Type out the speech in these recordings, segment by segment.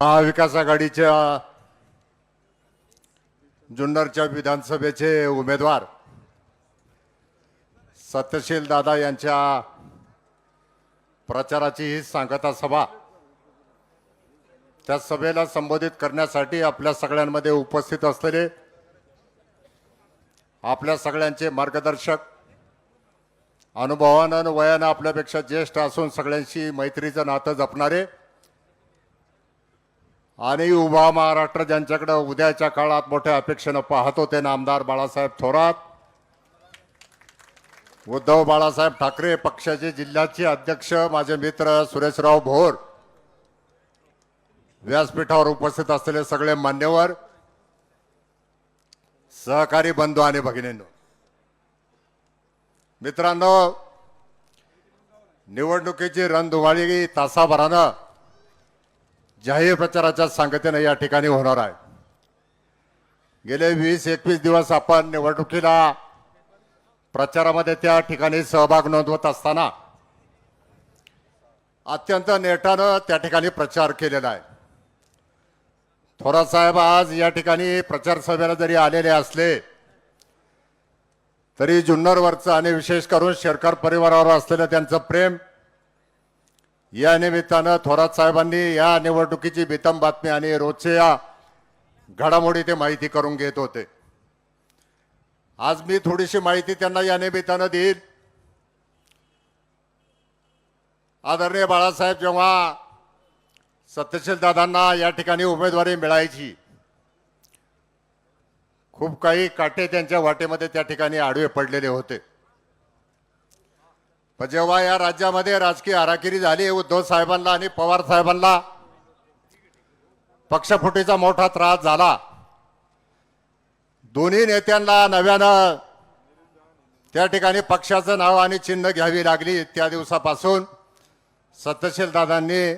महाविकास आघाडीच्या जुन्नरच्या विधानसभेचे उमेदवार सत्यशील दादा यांच्या प्रचाराची ही सांगता सभा. त्या सभेला संबोधित करण्यासाठी आपल्या सगळ्यांमध्ये उपस्थित असलेले आपल्या सगळ्यांचे मार्गदर्शक अनुभवानं आणि वयानं आपल्यापेक्षा ज्येष्ठ असून सगळ्यांशी मैत्रीचं नातं जपणारे आणि उभा महाराष्ट्र ज्यांच्याकडे उद्याच्या काळात मोठ्या अपेक्षेनं पाहत होते नामदार बाळासाहेब थोरात. उद्धव बाळासाहेब ठाकरे पक्षाचे जिल्ह्याचे अध्यक्ष माझे मित्र सुरेशराव भोर. व्यासपीठावर उपस्थित असलेले सगळे मान्यवर सहकारी बंधू आणि भगिनींनो. मित्रांनो निवडणुकीची रणधुमाळी तासाभरानं जाहीर प्रचाराच्या सांगतेनं या ठिकाणी होणार आहे. गेले वीस एकवीस दिवस आपण निवडणुकीला प्रचारामध्ये त्या ठिकाणी सहभाग नोंदवत असताना अत्यंत नेटानं त्या ठिकाणी प्रचार केलेला आहे. थोरात साहेब आज या ठिकाणी प्रचार सभेला जरी आलेले असले तरी जुन्नरवरचं आणि विशेष करून शेरकर परिवारावर असलेलं त्यांचं प्रेम या निमित्तानं थोरात साहेबांनी या निवडणुकीची बितम बातमी आणि रोजच्या घडामोडी ते माहिती करून घेत होते. आज मी थोडीशी माहिती त्यांना या निमित्तानं देईल आदरणीय बाळासाहेब जेव्हा सत्यशील दादांना या ठिकाणी उमेदवारी मिळायची खूप काही काटे त्यांच्या वाटेमध्ये त्या ठिकाणी आडवे पडलेले होते. पण जेव्हा या राज्यामध्ये राजकीय हाराकिरी झाली उद्धव साहेबांना आणि पवार साहेबांना पक्षफुटीचा मोठा त्रास झाला. दोन्ही नेत्यांना नव्यानं त्या ठिकाणी पक्षाचं नाव आणि चिन्ह घ्यावी लागली त्या दिवसापासून. सत्यशील दादांनी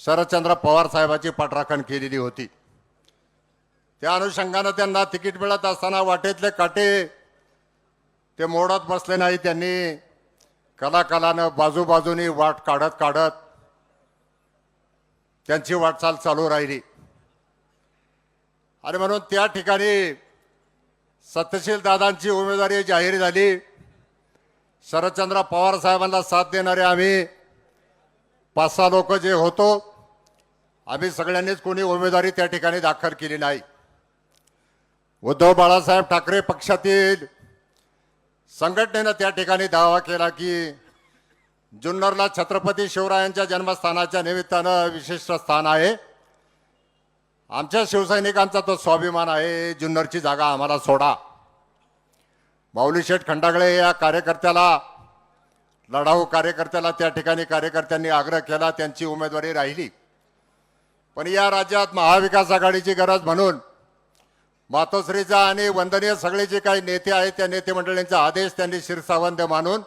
शरदचंद्र पवार साहेबांची पाठराखण केलेली होती. त्या अनुषंगानं त्यांना तिकीट मिळत असताना वाटेतले काटे ते मोडत बसले नाही त्यांनी. कलाकालानं बाजूबाजूनी वाट काढत काढत त्यांची वाटचाल चालू राहिली. आणि म्हणून त्या ठिकाणी सत्यशील दादांची उमेदवारी जाहीर झाली. शरदचंद्र पवार साहेबांना साथ देणारे आम्ही पाच सहा लोक जे होतो आम्ही सगळ्यांनीच कोणी उमेदवारी त्या ठिकाणी दाखल केली नाही. उद्धव बाळासाहेब ठाकरे पक्षातील संघटनेनं त्या ठिकाणी दावा केला की जुन्नरला छत्रपती शिवरायांच्या जन्मस्थानाच्या निमित्तानं विशिष्ट स्थान आहे. आमच्या शिवसैनिकांचा तो स्वाभिमान आहे. जुन्नरची जागा आम्हाला सोडा. माऊली शेठ खंडागळे या कार्यकर्त्याला लढाऊ कार्यकर्त्याला त्या ठिकाणी कार्यकर्त्यांनी आग्रह केला त्यांची उमेदवारी राहिली. पण या राज्यात महाविकास आघाडीची गरज म्हणून मातोश्रीचा आणि वंदनीय सगळे जे काही नेते आहेत त्या नेते मंडळींचा आदेश त्यांनी शिरसावंत मानून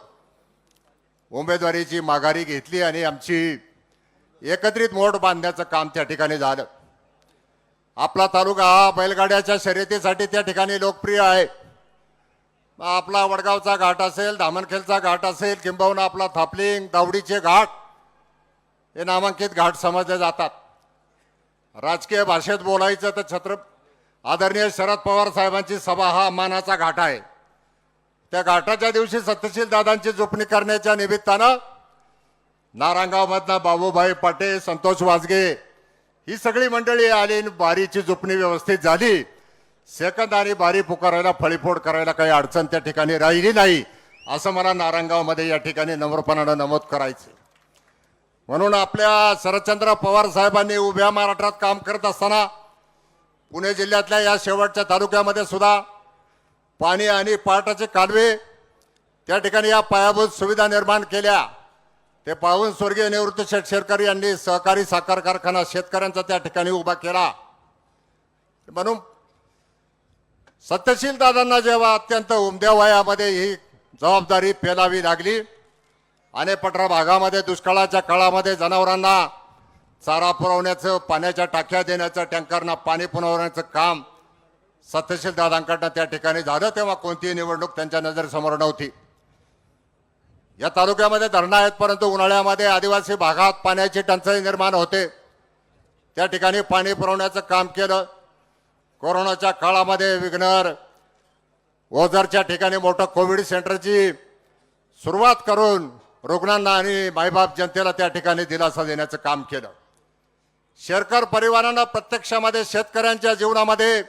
उमेदवारीची माघारी घेतली आणि आमची एकत्रित मोठ बांधण्याचं काम त्या ठिकाणी झालं. आपला तालुका हा बैलगाड्याच्या शर्यतीसाठी त्या ठिकाणी लोकप्रिय आहे. आपला वडगावचा घाट असेल धामणखेलचा घाट असेल किंबहुना आपला थापलिंग दावडीचे घाट हे नामांकित घाट समजले जातात. राजकीय भाषेत बोलायचं तर छत्र आदरणीय शरद पवार साहेबांची सभा हा मानाचा घाट आहे. त्या घाटाच्या दिवशी सत्यशील दादांची जोपणी करण्याच्या निमित्तानं नारायणगावमधनं बाबूभाई पाटे संतोष वाजगे ही सगळी मंडळी आली आणि बारीची जोपणी व्यवस्थित झाली. सेकंद आणि बारी पुकारायला फळीफोड करायला काही अडचण त्या ठिकाणी राहिली नाही असं मला नारायणगावमध्ये या ठिकाणी नम्रपणानं नमूद करायचं म्हणून आपल्या शरदचंद्र पवार साहेबांनी उभ्या महाराष्ट्रात काम करत असताना पुणे जिल्ह्यातल्या या शेवटच्या तालुक्यामध्ये सुद्धा पाणी आणि पाटाचे कालवे त्या ठिकाणी या पायाभूत सुविधा निर्माण केल्या. ते पाहून स्वर्गीय निवृत्त शेठ शेरकर यांनी सहकारी साखर कारखाना शेतकऱ्यांचा त्या ठिकाणी उभा केला. म्हणून सत्यशील दादांना जेव्हा अत्यंत उमद्या वयामध्ये ही जबाबदारी पेलावी लागली आणि पठरा भागामध्ये दुष्काळाच्या काळामध्ये जनावरांना चारा पुरवण्याचं पाण्याच्या टाक्या देण्याचं टँकरना पाणी पुरवण्याचं काम सत्यशील दादांकडनं त्या ठिकाणी झालं तेव्हा कोणतीही निवडणूक त्यांच्या नजरेसमोर नव्हती. या तालुक्यामध्ये धरणं आहेत परंतु उन्हाळ्यामध्ये आदिवासी भागात पाण्याची टंचाई निर्माण होते. त्या ठिकाणी पाणी पुरवण्याचं काम केलं. कोरोनाच्या काळामध्ये विघ्नर ओझरच्या ठिकाणी मोठं कोविड सेंटरची सुरुवात करून रुग्णांना आणि मायबाप जनतेला त्या ठिकाणी दिलासा देण्याचं काम केलं. शेरकर परिवारानं प्रत्यक्षामध्ये शेतकऱ्यांच्या जीवनामध्ये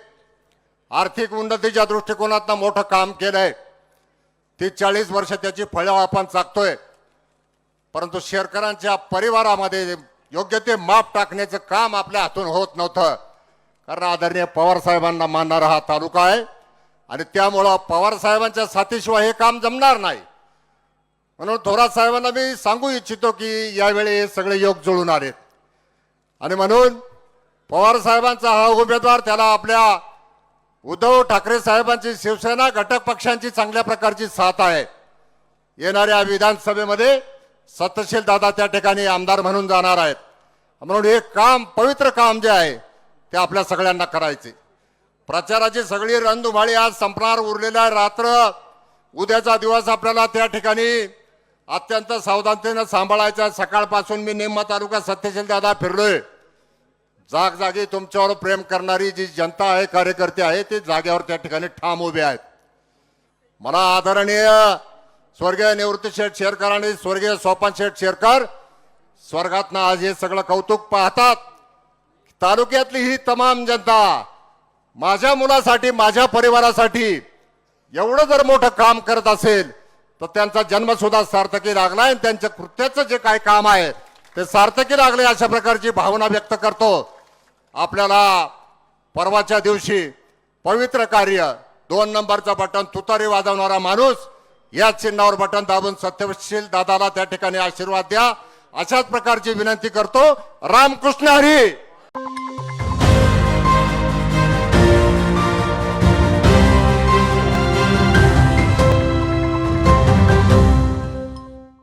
आर्थिक उन्नतीच्या दृष्टिकोनातनं मोठं काम केलंय. ती चाळीस वर्ष त्याची फळं आपण चाकतोय. परंतु शेरकरांच्या परिवारामध्ये योग्य ते माप टाकण्याचं काम आपल्या हातून होत नव्हतं. कारण आदरणीय पवार साहेबांना मानणारा हा तालुका आहे. आणि त्यामुळं पवार साहेबांच्या साथीशिवाय हे काम जमणार नाही. म्हणून थोरात साहेबांना मी सांगू इच्छितो की यावेळी हे सगळे योग जुळून आलेत. आणि म्हणून पवार साहेबांचा हा उमेदवार त्याला आपल्या उद्धव ठाकरे साहेबांची शिवसेना घटक पक्षांची चांगल्या प्रकारची साथ आहे. येणाऱ्या विधानसभेमध्ये सत्यशील दादा त्या ठिकाणी आमदार म्हणून जाणार आहेत. म्हणून हे काम पवित्र काम जे आहे ते आपल्या सगळ्यांना करायचे. प्रचाराची सगळी रणधुमाळी आज संपणार उरलेल्या रात्र उद्याचा दिवस आपल्याला त्या ठिकाणी अत्यंत सावधानतेनं सांभाळायचा सकाळपासून मी निम्मा तालुका सत्यशील दादा फिरलोय. जागजागी तुमच्यावर प्रेम करणारी जी जनता आहे कार्यकर्ते आहे ते जागेवर त्या ठिकाणी ठाम उभे आहेत. मला आदरणीय स्वर्गीय निवृत्ती शेठ शेरकर आणि स्वर्गीय सोपान शेठ शेरकर स्वर्गातनं आज हे सगळं कौतुक पाहतात. तालुक्यातली ही तमाम जनता माझ्या मुलासाठी माझ्या परिवारासाठी एवढं जर मोठं काम करत असेल तर त्यांचा जन्मसुद्धा सार्थकी लागला आणि त्यांच्या कृत्याचं जे काय काम आहे ते सार्थकी लागले अशा प्रकारची भावना व्यक्त करतो. आपल्याला परवाच्या दिवशी पवित्र कार्य दोन नंबरचा बटन तुतारी वाजवणारा माणूस या चिन्हावर बटन दाबून सत्यशील दादाला त्या ठिकाणी आशीर्वाद द्या. अशाच प्रकारची विनंती करतो. रामकृष्ण हरी!